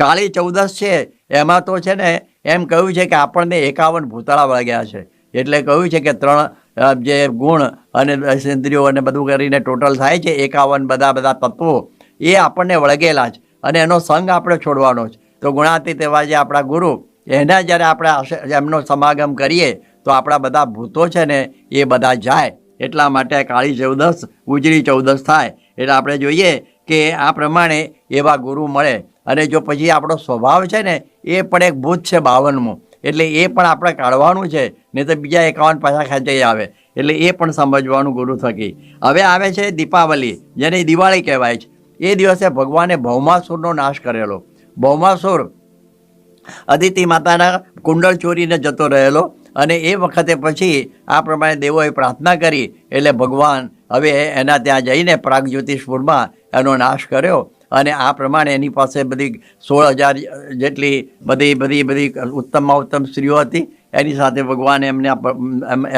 કાળી ચૌદશ છે, એમાં તો છે ને એમ કહ્યું છે કે આપણને એકાવન ભૂતળા વળગ્યા છે. એટલે કહ્યું છે કે ત્રણ જે ગુણ અને ઇન્દ્રિયો અને બધું કરીને ટોટલ થાય છે, એકાવન બધા બધા તત્વો, એ આપણને વળગેલા છે. અને એનો સંગ આપણે છોડવાનો છે. તો ગુણાતીત એવા જે આપણા ગુરુ, એના જ્યારે આપણે એમનો સમાગમ કરીએ, તો આપણા બધા ભૂતો છે ને, એ બધા જાય. એટલા માટે કાળી ચૌદશ, ઉજળી ચૌદશ થાય. એટલે આપણે જોઈએ કે આ પ્રમાણે એવા ગુરુ મળે. અને જો પછી આપણો સ્વભાવ છે ને, એ પણ એક ભૂત છે બાવનમું. એટલે એ પણ આપણે કાઢવાનું છે, નહીં તો બીજા એકાવન પાછા ખેંચાઈ આવે. એટલે એ પણ સમજવાનું ગુરુ થકી. હવે આવે છે દીપાવલી, જેને દિવાળી કહેવાય છે. એ દિવસે ભગવાને ભૌમાસુરનો નાશ કરેલો. ભૌમાસુર અદિતિ માતાના કુંડળ ચોરીને જતો રહેલો. અને એ વખતે પછી આ પ્રમાણે દેવોએ પ્રાર્થના કરી, એટલે ભગવાન હવે એના ત્યાં જઈને પ્રાગ જ્યોતિષપુરમાં એનો નાશ કર્યો અને આ પ્રમાણે એની પાસે બધી સોળ હજાર જેટલી બધી બધી બધી ઉત્તમમાં ઉત્તમ સ્ત્રીઓ હતી. એની સાથે ભગવાને એમને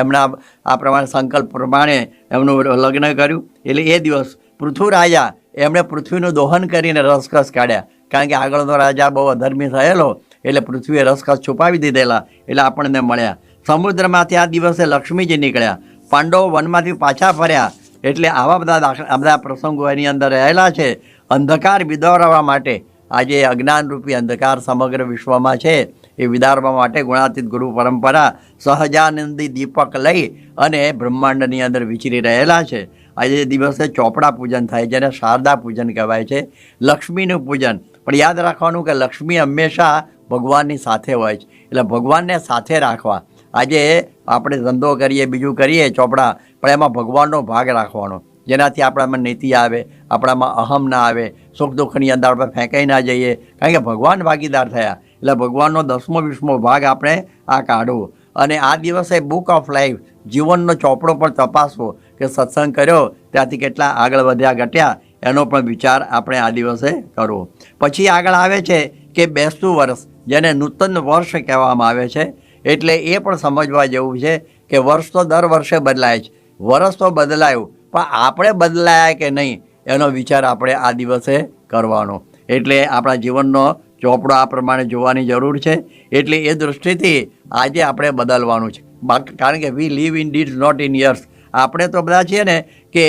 એમના આ પ્રમાણે સંકલ્પ પ્રમાણે એમનું લગ્ન કર્યું. એટલે એ દિવસ પૃથ્વી રાજા એમણે પૃથ્વીનું દોહન કરીને રસકસ કાઢ્યા. કારણ કે આગળનો રાજા બહુ અધર્મી થયેલો, એટલે પૃથ્વીએ રસકસ છુપાવી દીધેલા, એટલે આપણને મળ્યા. સમુદ્રમાંથી આ દિવસે લક્ષ્મીજી નીકળ્યા. પાંડવો વનમાંથી પાછા ફર્યા. એટલે આવા બધા દાખલા બધા પ્રસંગો એની અંદર રહેલા છે. અંધકાર વિદોરવા માટે આજે અજ્ઞાનરૂપી અંધકાર સમગ્ર વિશ્વમાં છે. એ વિદારવા માટે ગુણાતીત ગુરુ પરંપરા સહજાનંદી દીપક લઈ અને બ્રહ્માંડની અંદર વિચરી રહેલા છે. આજે દિવસે ચોપડા પૂજન થાય જેને શારદા પૂજન કહેવાય છે, લક્ષ્મીનું પૂજન. પણ યાદ રાખવાનું કે લક્ષ્મી હંમેશા ભગવાનની સાથે હોય છે. એટલે ભગવાનને સાથે રાખવા. આજે આપણે ધંધો કરીએ, બીજું કરીએ ચોપડા, પણ એમાં ભગવાનનો ભાગ રાખવાનો. જેનાથી આપણામાં નીતિ આવે, આપણામાં અહમ ના આવે, સુખ દુઃખની અંદર આપણે ફેંકાઈ ના જઈએ. કારણ કે ભગવાન ભાગીદાર થયા. એટલે ભગવાનનો દસમો, વીસમો ભાગ આપણે આ કાઢવો. અને આ દિવસે બુક ઓફ લાઈફ જીવનનો ચોપડો પણ તપાસવો કે સત્સંગ કર્યો, ત્યાંથી કેટલા આગળ વધ્યા, ઘટ્યા, એનો પણ વિચાર આપણે આ દિવસે કરવો. પછી આગળ આવે છે કે બેસતું વર્ષ, જેને નૂતન વર્ષ કહેવામાં આવે છે. એટલે એ પણ સમજવા જેવું છે કે વર્ષ તો દર વર્ષે બદલાય છે. વર્ષ તો બદલાયું, પણ આપણે બદલાયા કે નહીં, એનો વિચાર આપણે આ દિવસે કરવાનો. એટલે આપણા જીવનનો ચોપડો આ પ્રમાણે જોવાની જરૂર છે. એટલે એ દૃષ્ટિથી આજે આપણે બદલવાનું છે. કારણ કે we live in did not in years આપણે તો બધા છીએ ને કે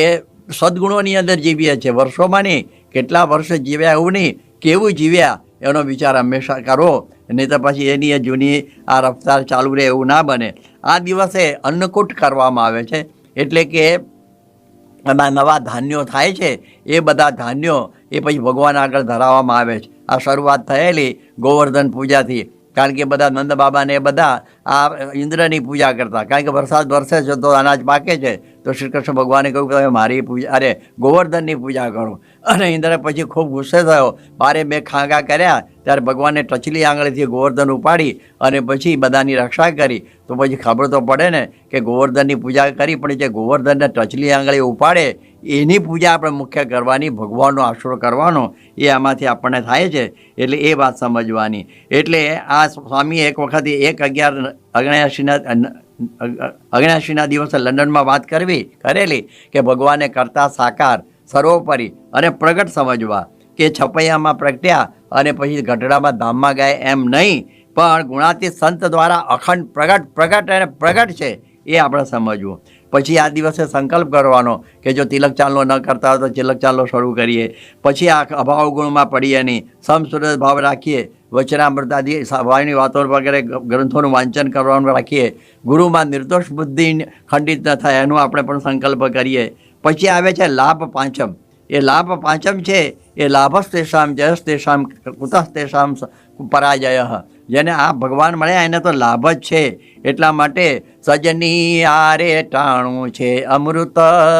સદગુણોની અંદર જીવીએ છીએ. વર્ષોમાં નહીં, કેટલા વર્ષે જીવ્યા એવું નહીં, કેવું જીવ્યા એનો વિચાર હંમેશા કરો. નહીં તો પછી એની જૂની આ રફતાર ચાલુ રહે એવું ના બને. આ દિવસે અન્નકૂટ કરવામાં આવે છે. એટલે કે એમાં નવા ધાન્યો થાય છે. એ બધા ધાન્યો એ પછી ભગવાન આગળ ધરાવવામાં આવે છે. આ શરૂઆત થયેલી ગોવર્ધન પૂજાથી. કારણ કે બધા નંદ બાબાને બધા આ ઇન્દ્રની પૂજા કરતા. કારણ કે વરસાદ વરસે તો અનાજ પાકે છે. તો શ્રી કૃષ્ણ ભગવાને કહ્યું કે તમે મારી પૂજા, અરે ગોવર્ધનની પૂજા કરો. અને ઇન્દ્ર પછી ખૂબ ગુસ્સે થયો. બારે બે ખાંગા કર્યા, ત્યારે ભગવાને ટચલી આંગળીથી ગોવર્ધન ઉપાડી અને પછી બધાની રક્ષા કરી. તો પછી ખબર તો પડે ને કે ગોવર્ધનની પૂજા કરી, પણ જે ગોવર્ધનને ટચલી આંગળી ઉપાડે, એની પૂજા આપણે મુખ્ય કરવાની, ભગવાનનો આશરો કરવાનો, એ આમાંથી આપણને થાય છે. એટલે એ વાત સમજવાની. એટલે આ સ્વામી એક વખત એક અગિયાર અગણ્યાસીના અગણ્યાસીના દિવસે લંડનમાં વાત કરવી, કરેલી કે ભગવાને કરતા સાકાર, સર્વોપરી અને પ્રગટ સમજવા કે છપૈયામાં પ્રગટ્યા અને પછી ગઢડામાં ધામમાં ગયા એમ નહીં, પણ ગુણાતીત સંત દ્વારા અખંડ પ્રગટ પ્રગટ અને પ્રગટ છે એ આપણે સમજવું. પછી આ દિવસે સંકલ્પ કરવાનો કે જો તિલક ચાલનો ન કરતા હોય તો તિલક ચાલનો શરૂ કરીએ. પછી આ અભાવ ગુણમાં પડીએ નહીં. સમસુરત ભાવ રાખીએ. વચનામૃત આદિ વાણી વાતો વગેરે ગ્રંથોનું વાંચન કરવાનું રાખીએ. ગુરુમાં નિર્દોષ બુદ્ધિ ખંડિત ન થાય એનું આપણે પણ સંકલ્પ કરીએ. પછી આવે છે લાભ પાંચમ એ લાભ પાંચમ છે એ લાભસ્તેષામ, જયસ્તેષામ, કુતસ્તેષામ તેષામ કુતઃ તેષામ પરાજય. જેને આ ભગવાન મળ્યા એને તો લાભ જ છે. એટલા માટે સજની આરે ટાણું છે અમૃત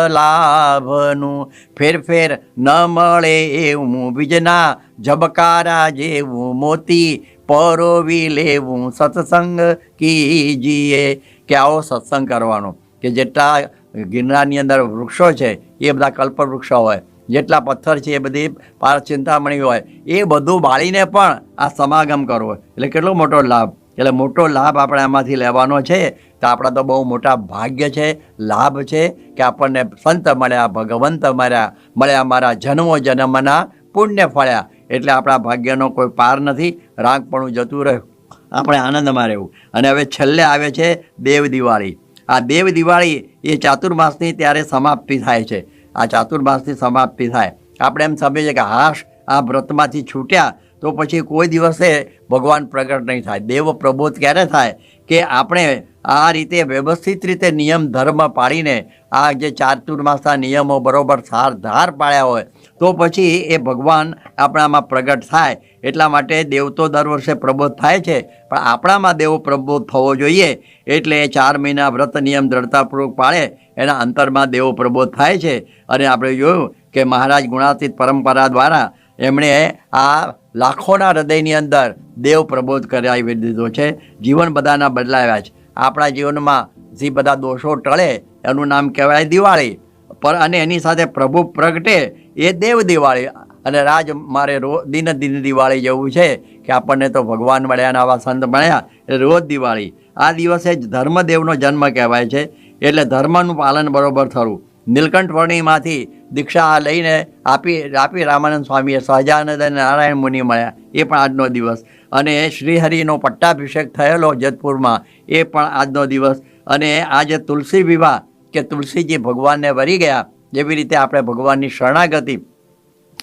લાભનું. ફેર ફેર ન મળે એવું બીજના ઝબકારા જેવું મોતી પરોવી લેવું સત્સંગ કીજીએ. કે આવો સત્સંગ કરવાનો. કે જેટલા ગિરનારની અંદર વૃક્ષો છે, એ બધા કલ્પ વૃક્ષો હોય. જેટલા પથ્થર છે એ બધી પાર ચિંતામણી હોય, એ બધું બાળીને પણ આ સમાગમ કરવો. એટલે કેટલો મોટો લાભ. એટલે મોટો લાભ આપણે આમાંથી લેવાનો છે. તો આપણા તો બહુ મોટા ભાગ્ય છે, લાભ છે કે આપણને સંત મળ્યા, ભગવંત મળ્યા મળ્યા મારા જન્મો જન્મના પુણ્ય ફળ્યા. એટલે આપણા ભાગ્યનો કોઈ પાર નથી. રાગપણું જતું રહ્યું. આપણે આનંદમાં રહેવું. અને હવે છેલ્લે આવે છે દેવ દિવાળી. આ દેવ દિવાળી એ ચાતુર્માસની ત્યારે સમાપ્તિ થાય છે. આ ચાતુર્માસની સમાપ્તિ થાય. આપણે એમ સમજીએ કે હાશ આ વ્રતમાંથી છૂટ્યા તો પછી કોઈ દિવસે ભગવાન પ્રગટ નહીં થાય. દેવ પ્રબોધ ક્યારે થાય? કે આપણે આ રીતે વ્યવસ્થિત રીતે નિયમ ધર્મ પાડીને આ જે ચાતુર્માસના નિયમો બરોબર સાર ધાર પાડ્યા હોય, તો પછી એ ભગવાન આપણામાં પ્રગટ થાય. એટલા માટે દેવ તો દર વર્ષે પ્રબોધ થાય છે. પણ આપણામાં દેવ પ્રબોધ થવો જોઈએ એટલે એ ચાર મહિના વ્રત નિયમ દ્રઢતાપૂર્વક પાળે, એના અંતરમાં દેવો પ્રબોધ થાય છે. અને આપણે જોયું કે મહારાજ ગુણાતીત પરંપરા દ્વારા એમણે આ લાખોના હૃદયની અંદર દેવ પ્રબોધ કરાવી દીધો છે. જીવન બધાના બદલાવ્યા છે. આપણા જીવનમાં જે બધા દોષો ટળે, એનું નામ કહેવાય દિવાળી. પર અને એની સાથે પ્રભુ પ્રગટે એ દેવ દિવાળી. અને રાજ મારે રો, દિન દિન દિવાળી જેવું છે કે આપણને તો ભગવાન મળ્યા આવા સંત મળ્યા, એટલે રોજ દિવાળી. આ દિવસે જ ધર્મદેવનો જન્મ કહેવાય છે. એટલે ધર્મનું પાલન બરોબર થવું. નીલકંઠ વર્ણિમાંથી દીક્ષા લઈને આપી આપી રામાનંદ સ્વામીએ સહજાનંદ અને નારાયણ મુનિ મળ્યા. એ પણ આજનો દિવસ. અને શ્રીહરિનો પટ્ટાભિષેક થયેલો જતપુરમાં, એ પણ આજનો દિવસ. અને આજે તુલસી વિવાહ, કે તુલસીજી ભગવાનને વરી ગયા, જેવી રીતે આપણે ભગવાનની શરણાગતિ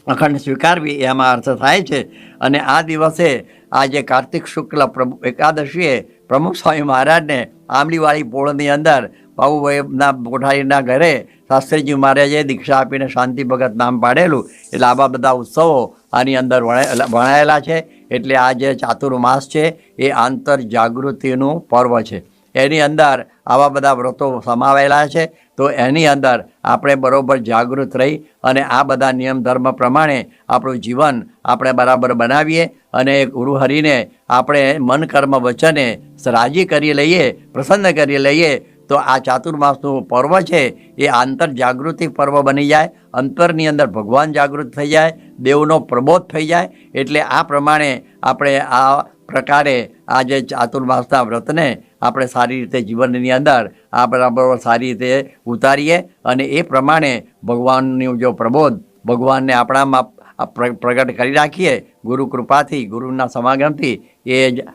અખંડ સ્વીકારવી, એમાં અર્થ થાય છે. અને આ દિવસે આજે કાર્તિક શુક્લ પ્રભુ એકાદશીએ પ્રમુખ સ્વામી મહારાજને આંબલીવાળી પોળની અંદર બાબુભાઈના કોઠારીના ઘરે શાસ્ત્રીજી મહારાજે દીક્ષા આપીને શાંતિ ભગત નામ પાડેલું. એટલે આવા બધા ઉત્સવો આની અંદર વણાયેલા છે. એટલે આ જે ચાતુર્માસ છે, એ આંતર જાગૃતિનું પર્વ છે. એની અંદર આવા બધા વ્રતો સમાવેલા છે. તો એની અંદર આપણે બરાબર જાગૃત રહી અને આ બધા નિયમ ધર્મ પ્રમાણે આપણું જીવન આપણે બરાબર બનાવીએ અને ગુરુહરિને આપણે મન કર્મ વચને રાજી કરી લઈએ, પ્રસન્ન કરી લઈએ તો આ ચાતુર્માસનું પર્વ છે, એ આંતર જાગૃતિ પર્વ બની જાય, અંતરની અંદર ભગવાન જાગૃત થઈ જાય, દેવનો પ્રબોધ થઈ જાય, એટલે આ પ્રમાણે આપણે આ પ્રકારે આ જે ચાતુર્માસના વ્રતને આપણે સારી રીતે જીવનની અંદર આ બરાબર સારી રીતે ઉતારીએ અને એ પ્રમાણે ભગવાનનું જો પ્રબોધ, ભગવાનને આપણામાં પ્રગટ કરી રાખીએ, ગુરુ કૃપાથી, ગુરુના સમાગમથી, એ જ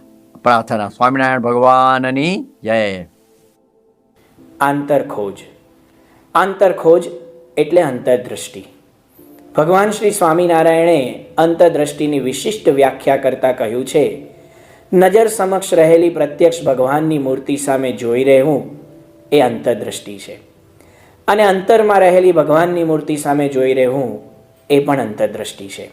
પ્રાર્થના. સ્વામિનારાયણ ભગવાનની જય. આંતરખોજ. આંતરખોજ એટલે અંતરદૃષ્ટિ ભગવાન શ્રી સ્વામિનારાયણે અંતરદ્રષ્ટિની વિશિષ્ટ વ્યાખ્યા કરતાં કહ્યું છે, નજર સમક્ષ રહેલી પ્રત્યક્ષ ભગવાનની મૂર્તિ સામે જોઈ રહેવું એ અંતરદૃષ્ટિ છે. અને અંતરમાં રહેલી ભગવાનની મૂર્તિ સામે જોઈ રહેવું એ પણ અંતરદ્રષ્ટિ છે.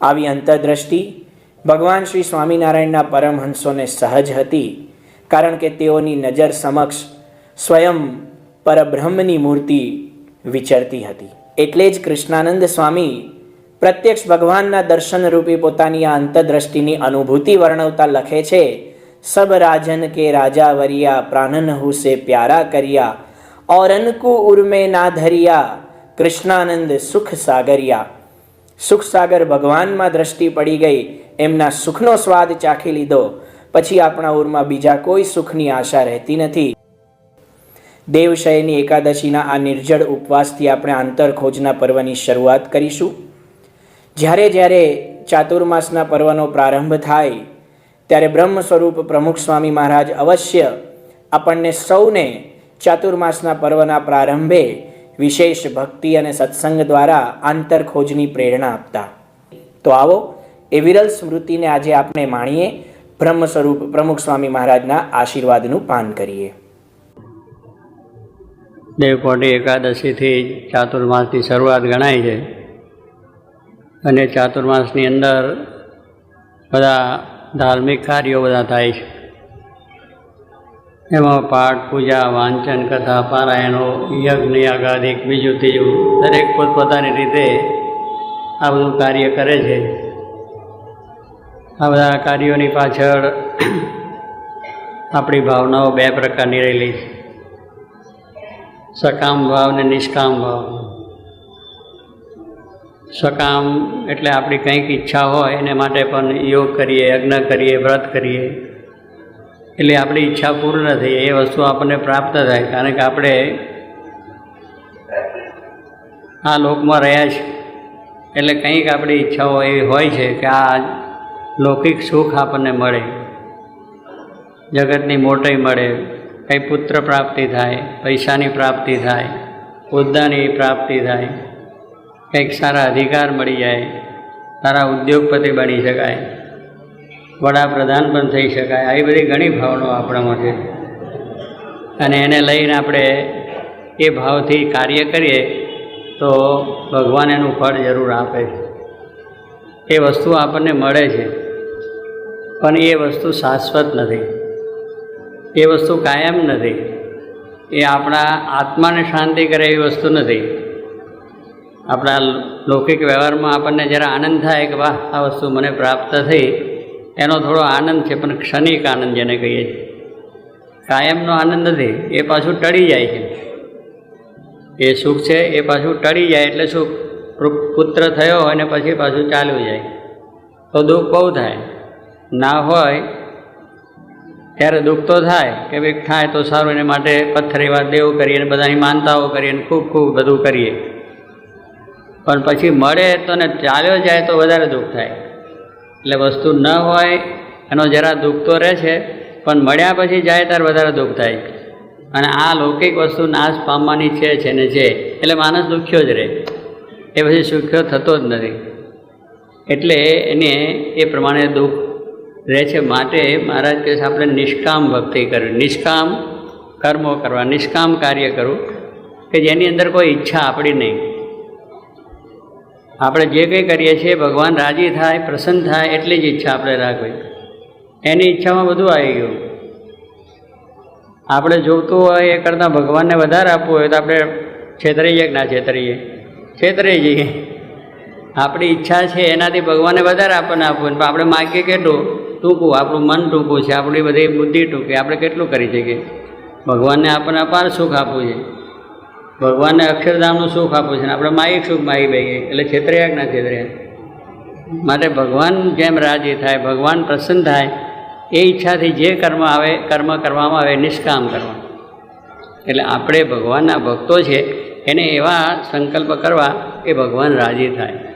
આવી અંતરદ્રષ્ટિ ભગવાન શ્રી સ્વામિનારાયણના પરમહંસોને સહજ હતી, કારણ કે તેઓની નજર સમક્ષ સ્વયં પરબ્રહ્મની મૂર્તિ વિચરતી હતી. એટલે જ કૃષ્ણાનંદ સ્વામી પ્રત્યક્ષ ભગવાનના દર્શન રૂપી પોતાની આ અંતદ્રષ્ટિની અનુભૂતિ વર્ણવતા લખે છે, સબ રાજન કે રાજા વરિયા, પ્રાણન હુસે પ્યારા કર્યા ઓરનકુ ઉર્મે ના ધરિયા, કૃષ્ણાનંદ સુખ સાગરિયા. સુખ સાગર ભગવાનમાં દ્રષ્ટિ પડી ગઈ, એમના સુખનો સ્વાદ ચાખી લીધો. પછી આપણા ઉરમાં બીજા કોઈ સુખની આશા રહેતી નથી. દેવશયની એકાદશીના આ નિર્જળ ઉપવાસથી આપણે આંતરખોજના પર્વની શરૂઆત કરીશું. જ્યારે જ્યારે ચાતુર્માસના પર્વનો પ્રારંભ થાય, ત્યારે બ્રહ્મ સ્વરૂપ પ્રમુખ સ્વામી મહારાજ અવશ્ય આપણને સૌને ચાતુર્માસના પર્વના પ્રારંભે વિશેષ ભક્તિ અને સત્સંગ દ્વારા આંતરખોજની પ્રેરણા આપતા. તો આવો, એ વિરલ સ્મૃતિને આજે આપણે માણીએ બ્રહ્મ સ્વરૂપ પ્રમુખ સ્વામી મહારાજના આશીર્વાદનું પાન કરીએ. દેવકોટી એકાદશીથી ચાતુર્માસની શરૂઆત ગણાય છે. અને ચાતુર્માસની અંદર બધા ધાર્મિક કાર્યો બધા થાય છે. એમાં પાઠ, પૂજા, વાંચન, કથા, પારાયણો, યજ્ઞ યાગાધિક બીજું ત્રીજું દરેક પોતપોતાની રીતે આ બધું કાર્ય કરે છે. આ બધા કાર્યોની પાછળ આપણી ભાવનાઓ બે પ્રકારની રહેલી છે. સકામ ભાવ ને નિષ્કામ ભાવ. સકામ એટલે આપણી કંઈક ઈચ્છા હોય એને માટે પણ યોગ કરીએ, યજ્ઞ કરીએ, વ્રત કરીએ. એટલે આપણી ઈચ્છા પૂર્ણ થઈ, એ વસ્તુ આપણને પ્રાપ્ત થાય. કારણ કે આપણે આ લોકમાં રહ્યા છે એટલે કંઈક આપણી ઈચ્છાઓ એવી હોય છે કે આ લૌકિક સુખ આપણને મળે, જગતની મોટાઈ મળે. કંઈ પુત્ર પ્રાપ્તિ થાય, પૈસાની પ્રાપ્તિ થાય હોદ્દાની પ્રાપ્તિ થાય, કંઈક સારા અધિકાર મળી જાય, સારા ઉદ્યોગપતિ બની શકાય, વડાપ્રધાન પણ થઈ શકાય, આવી બધી ઘણી ભાવનાઓ આપણામાં છે. અને એને લઈને આપણે એ ભાવથી કાર્ય કરીએ તો ભગવાન એનું ફળ જરૂર આપે. છે એ વસ્તુ આપણને મળે છે, પણ એ વસ્તુ શાશ્વત નથી. એ વસ્તુ કાયમ નથી. એ આપણા આત્માને શાંતિ કરે એવી વસ્તુ નથી. આપણા લૌકિક વ્યવહારમાં આપણને જરા આનંદ થાય કે વાહ, આ વસ્તુ મને પ્રાપ્ત થઈ. એનો થોડો આનંદ છે, પણ ક્ષણિક આનંદ જેને કહીએ છીએ. કાયમનો આનંદ નથી, એ પાછું ટળી જાય છે. એ સુખ છે, એ પાછું ટળી જાય એટલે શું પુત્ર થયો હોય ને પછી પાછું ચાલ્યું જાય. તો દુઃખ બહુ થાય. ના હોય ત્યારે દુઃખ તો થાય કે ભાઈ થાય તો સારું, એને માટે પથ્થરીવાર દેવ કરીએ અને બધાની માનતાઓ કરીએ અને ખૂબ ખૂબ બધું કરીએ. પણ પછી મળે તો ને ચાલ્યો જાય તો વધારે દુઃખ થાય. એટલે વસ્તુ ન હોય, એનો જરા દુઃખ તો રહે છે, પણ મળ્યા પછી જાય ત્યારે વધારે દુઃખ થાય. અને આ લૌકિક વસ્તુ નાશ પામવાની છે છે ને છે, એટલે માણસ દુખ્યો જ રહે. એ પછી સુખ્યો થતો જ નથી. એટલે એને એ પ્રમાણે દુઃખ રહે છે માટે મહારાજ કહે છે, આપણે નિષ્કામ ભક્તિ કરવી. નિષ્કામ કર્મો કરવા, નિષ્કામ કાર્ય કરવું, કે જેની અંદર કોઈ ઈચ્છા આપણી નહીં. આપણે જે કંઈ કરીએ છીએ, ભગવાન રાજી થાય, પ્રસન્ન થાય, એટલી જ ઈચ્છા આપણે રાખવી. એની ઈચ્છામાં બધું આવી ગયું. આપણે જોતું હોય એ કરતાં ભગવાનને વધારે આપવું હોય તો આપણે છેતરાઈએ કે ના છેતરીએ? છેતરી જઈએ આપણી ઈચ્છા છે એનાથી ભગવાનને વધારે આપણને આપવું પણ આપણે માગીએ કેટલું? ટૂંકું, આપણું મન ટૂંકું છે, આપણી બધી બુદ્ધિ ટૂંકી. આપણે કેટલું કરી શકીએ? ભગવાનને આપણને અપાર સુખ આપવું છે. ભગવાનને અક્ષરધામનું સુખ આપવું છે ને આપણે માયિક સુખ માગી બેગીએ એટલે છેતર્યા કે ના છેતર્યા? માટે ભગવાન જેમ રાજી થાય, ભગવાન પ્રસન્ન થાય, એ ઈચ્છાથી જે કર્મ આવે, કર્મ કરવામાં આવે, નિષ્કામ કરવા. એટલે આપણે ભગવાનના ભક્તો છે, એને એવા સંકલ્પ કરવા એ ભગવાન રાજી થાય.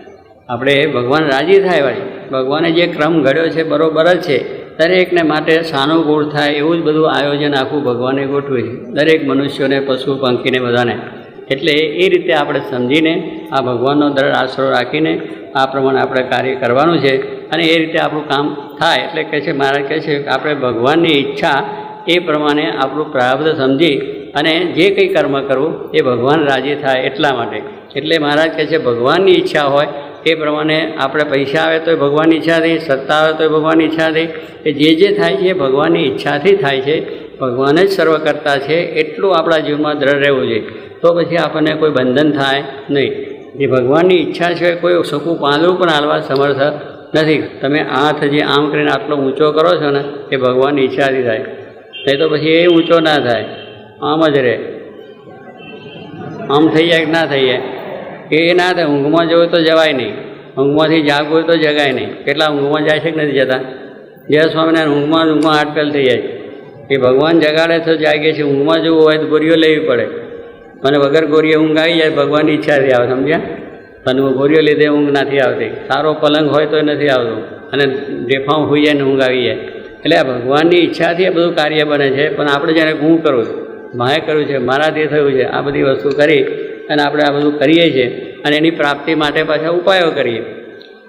આપણે ભગવાન રાજી થાય વાળી. ભગવાને જે ક્રમ ઘડ્યો છે, બરોબર જ છે. દરેકને માટે સાનુકૂળ થાય એવું જ બધું આયોજન આખું ભગવાને ગોઠવ્યું છે. દરેક મનુષ્યોને, પશુ, પંખીને બધાને. એટલે એ રીતે આપણે સમજીને આ ભગવાનનો દર આશરો રાખીને આ પ્રમાણે આપણે કાર્ય કરવાનું છે. અને એ રીતે આપણું કામ થાય એટલે કહે છે, મહારાજ કહે છે, આપણે ભગવાનની ઈચ્છા એ પ્રમાણે આપણું પ્રારબ્ધ સમજી અને જે કંઈ કર્મ કરવું એ ભગવાન રાજી થાય એટલા માટે. એટલે મહારાજ કહે છે, ભગવાનની ઈચ્છા હોય એ પ્રમાણે આપણે પૈસા આવે તો ભગવાનની ઈચ્છાથી, સત્તા આવે તો ભગવાનની ઈચ્છાથી, કે જે જે થાય છે એ ભગવાનની ઈચ્છાથી થાય છે. ભગવાન જ સર્વ કરતા છે, એટલું આપણા જીવનમાં દ્રઢ રહેવું જોઈએ. તો પછી આપણને કોઈ બંધન થાય નહીં. જે ભગવાનની ઈચ્છા છે કોઈ સકું પાંદડું પણ હાલવા સમર્થ નથી. તમે હાથ જે આમ કરીને આટલો ઊંચો કરો છો ને, એ ભગવાનની ઈચ્છાથી થાય. નહીં તો પછી એ ઊંચો ના થાય. આમ જ રહે. આમ થઈ જાય કે ના થઈ જાય? એ ના થાય, ઊંઘમાં જવું તો જવાય નહીં. ઊંઘમાંથી જાગવું તો જગાય નહીં. કેટલા ઊંઘમાં જાય છે કે નથી જતા? જય સ્વામિનારાયણ, ઊંઘમાં ઊંઘમાં આટપેલ થઈ જાય એ ભગવાન જગાડે તો જાગે છે, ઊંઘમાં જવું હોય તો ગોરીઓ લેવી પડે. મને વગર ગોરીએ ઊંઘ આવી જાય, ભગવાનની ઈચ્છાથી આવે, સમજ્યા? પણ ગોરીઓ લીધે ઊંઘ નથી આવતી. સારો પલંગ હોય તો નથી આવતું. અને ડેફાં હોઈ જાય ને ઊંઘ આવી જાય. એટલે આ ભગવાનની ઈચ્છાથી આ બધું કાર્ય બને છે. પણ આપણે જ્યારે હું કરું છું, માએ કર્યું છે, મારાથી થયું છે, આ બધી વસ્તુ કરી અને આપણે આ બધું કરીએ છીએ અને એની પ્રાપ્તિ માટે પાછા ઉપાયો કરીએ.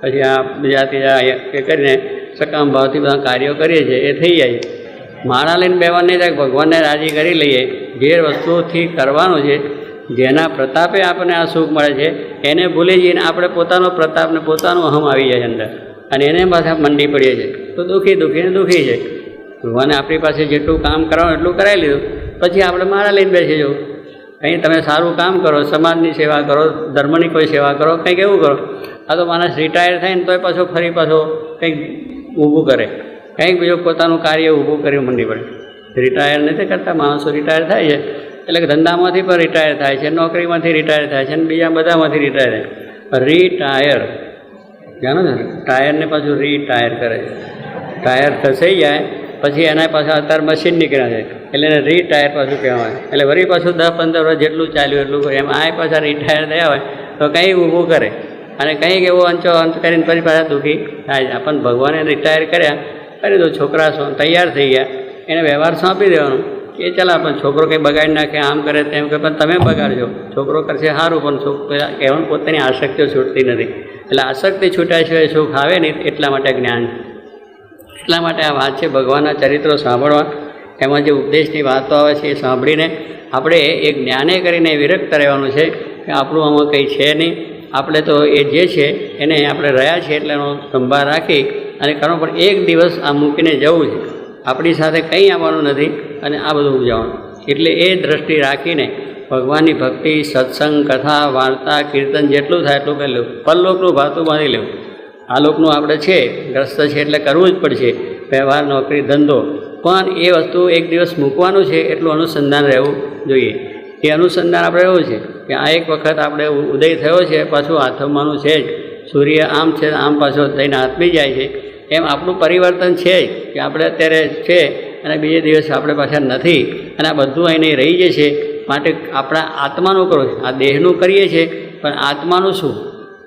પછી આ બીજા ત્રીજા એ કરીને સકામ ભાવથી બધા કાર્યો કરીએ છીએ, એ થઈ જાય. માળા લઈને બેવા નહીં ભગવાનને રાજી કરી લઈએ. જે વસ્તુઓથી કરવાનું છે, જેના પ્રતાપે આપણને આ સુખ મળે છે, એને ભૂલી જઈને આપણે પોતાનો પ્રતાપ ને પોતાનું અહમ આવી જાય અંદર. અને એને પાછા મંડી પડીએ છીએ. તો દુઃખી દુઃખીને દુઃખી છે. ભગવાને આપણી પાસે જેટલું કામ કરવાનું એટલું કરાવી લીધું. પછી આપણે માળા લઈને બેસી જવું. કંઈ તમે સારું કામ કરો, સમાજની સેવા કરો, ધર્મની કોઈ સેવા કરો, કંઈક એવું કરો. આ તો માણસ રિટાયર થાય ને તોય પાછો ફરી પાછો કંઈક ઊભું કરે. કંઈક બીજું પોતાનું કાર્ય ઊભું કરી મંડી પડે. રિટાયર નથી કરતા, માણસો રિટાયર થાય છે. એટલે કે ધંધામાંથી પણ રિટાયર થાય છે, નોકરીમાંથી રિટાયર થાય છે, અને બીજા બધામાંથી રિટાયર થાય રિટાયર જાણો ને? ટાયરને પાછું રિટાયર કરે છે. ટાયર ખસાઈ જાય પછી એના પાછા અત્યારે મશીન નીકળ્યા છે. એટલે એને રિટાયર પાછું કહેવાય. એટલે વળી પાછું દસ પંદર વર્ષ જેટલું ચાલ્યું એટલું એમ આ પાછા રિટાયર થયા હોય તો કંઈ ઊભું કરે. અને કંઈક એવો અંચો અંત કરીને પછી પાછા દુઃખી થાય છે. આપણને ભગવાને રિટાયર કર્યા. કરી દો છોકરા તૈયાર થઈ ગયા. એને વ્યવહાર સોંપી દેવાનો. કે ચાલ પણ છોકરો કંઈ બગાડી નાખે, આમ કરે તેમ કરે. પણ તમે બગાડજો. છોકરો કરશે સારું, પણ પેલા કહેવાનું પોતાની આસક્તિઓ છૂટતી નથી. એટલે આસક્તિ છૂટાય છે સુખ આવે નહીં એટલા માટે જ્ઞાન. એટલા માટે આ વાત છે ભગવાનના ચરિત્રો સાંભળવા. એમાં જે ઉપદેશની વાતો આવે છે એ સાંભળીને આપણે એ જ્ઞાને કરીને વિરક્ત રહેવાનું છે કે આપણું આમાં કંઈ છે નહીં. આપણે તો એ જે છે એને આપણે રહ્યા છીએ એટલે એનો સંભાળ રાખી અને કારણ પણ એક દિવસ આ મૂકીને જવું છે. આપણી સાથે કંઈ આવવાનું નથી અને આ બધું જવાનું એટલે એ દ્રષ્ટિ રાખીને ભગવાનની ભક્તિ, સત્સંગ, કથા, વાર્તા, કીર્તન જેટલું થાય એટલું કરી લેવું પરલોકનું ભાતું બાંધી લેવું આ લોકનું આપણે છે, ગ્રસ્ત છે એટલે કરવું જ પડશે. વ્યવહાર, નોકરી, ધંધો પણ એ વસ્તુ એક દિવસ મૂકવાનું છે એટલું અનુસંધાન રહેવું જોઈએ. એ અનુસંધાન આપણે એવું છે કે આ એક વખત આપણે ઉદય થયો છે, પાછું આથમવાનું છે જ. સૂર્ય આમ છે, આમ પાછો થઈને આથમી જાય છે. એમ આપણું પરિવર્તન છે જ કે આપણે અત્યારે છે અને બીજે દિવસ આપણે પાછા નથી. અને આ બધું અહીં રહી જશે. માટે આપણા આત્માનું કરો આ દેહનું કરીએ છીએ પણ આત્માનું શું?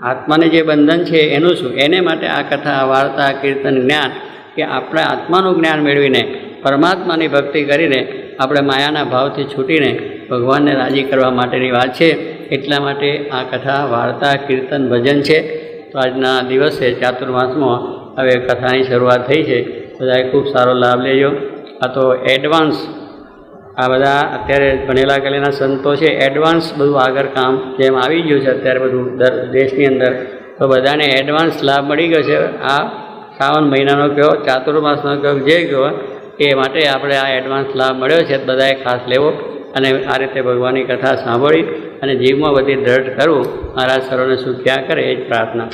આત્માને જે બંધન છે એનું શું? એને માટે આ કથા, વાર્તા, કીર્તન, જ્ઞાન કે આપણે આત્માનું જ્ઞાન મેળવીને પરમાત્માની ભક્તિ કરીને આપણે માયાના ભાવથી છૂટીને ભગવાનને રાજી કરવા માટેની વાત છે. એટલા માટે આ કથા વાર્તા, કીર્તન, ભજન છે. તો આજના દિવસે ચાતુર્માસમાં હવે કથાની શરૂઆત થઈ છે. બધાએ ખૂબ સારો લાભ લેજો. આ તો એડવાન્સ આ બધા અત્યારે ભણેલા ગયેલા સંતો છે. એડવાન્સ બધું આગળ કામ જેમ આવી ગયું છે અત્યારે બધું દર દેશની અંદર, તો બધાને એડવાન્સ લાભ મળી ગયો છે. આ શ્રાવણ મહિનાનો કયો, ચાતુર્માસનો કયો, જે કયો એ માટે આપણે આ એડવાન્સ લાભ મળ્યો છે, બધાએ ખાસ લેવો અને આ રીતે ભગવાનની કથા સાંભળી અને જીવમાં બધી દ્રઢ કરવું, મહારાજ સરોને સુખ્યા કરે એ જ પ્રાર્થના.